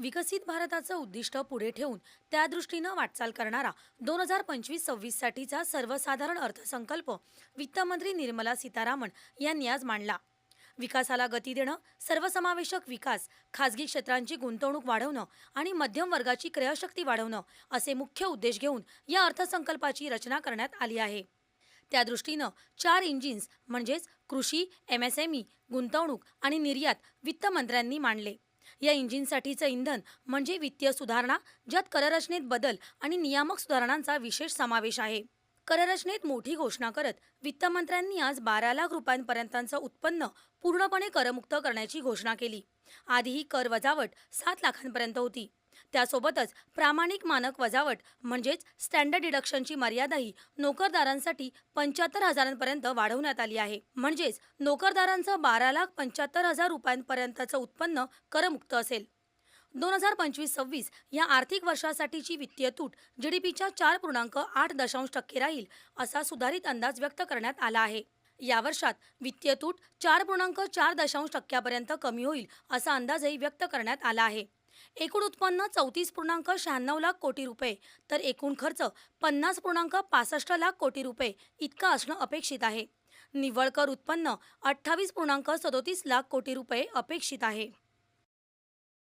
विकसित भारताचं उद्दिष्ट पुढे ठेवून त्यादृष्टीनं वाटचाल करणारा दोन हजार पंचवीस सव्वीससाठीचा सर्वसाधारण अर्थसंकल्प वित्तमंत्री निर्मला सीतारामन यांनी आज मांडला. विकासाला गती देणं सर्वसमावेशक विकास खासगी क्षेत्रांची गुंतवणूक वाढवणं आणि मध्यम वर्गाची क्रयशक्ती वाढवणं असे मुख्य उद्देश घेऊन या अर्थसंकल्पाची रचना करण्यात आली आहे. त्या दृष्टीनं चार इंजिन्स म्हणजेच कृषी एमएसएमई गुंतवणूक आणि निर्यात वित्तमंत्र्यांनी मांडले. या इंजिनसाठीचं इंधन म्हणजे वित्तीय सुधारणा ज्यात कररचनेत बदल आणि नियामक सुधारणांचा विशेष समावेश आहे. कररचनेत मोठी घोषणा करत वित्तमंत्र्यांनी आज बारा लाख रुपयांपर्यंतचं उत्पन्न पूर्णपणे करमुक्त करण्याची घोषणा केली. आधी ही कर वजावट सात लाखांपर्यंत होती. त्यासोबतच प्रामाणिक मानक वजावट म्हणजेच स्टँडर्ड डिडक्शनची मर्यादाही नोकरदारांसाठी पंच्याहत्तर हजारांपर्यंत वाढवण्यात आली आहे. म्हणजेच नोकरदारांचं बारा लाख पंच्याहत्तर हजार रुपयांपर्यंतचं उत्पन्न करमुक्त असेल. दोन हजार पंचवीस सव्वीस या आर्थिक वर्षासाठीची वित्तीय तूट पीच्या चार पूर्णांक आठ दशांश टक्के राहील असा सुधारित अंदाज व्यक्त करण्यात आला आहे. या वर्षात वित्तीय तूट चार पूर्णांक चार दशांश टक्क्यापर्यंत कमी होईल असा अंदाजही व्यक्त करण्यात आला आहे. एकूण उत्पन्न चौतीस पूर्णांक शहाण्णव लाख कोटी रुपये तर एकूण खर्च पन्नास पूर्णांक पासष्ट लाख कोटी रुपये इतका असणं अपेक्षित आहे. निव्वळ कर उत्पन्न अठ्ठावीस पूर्णांक सदोतीस लाख कोटी रुपये अपेक्षित आहे.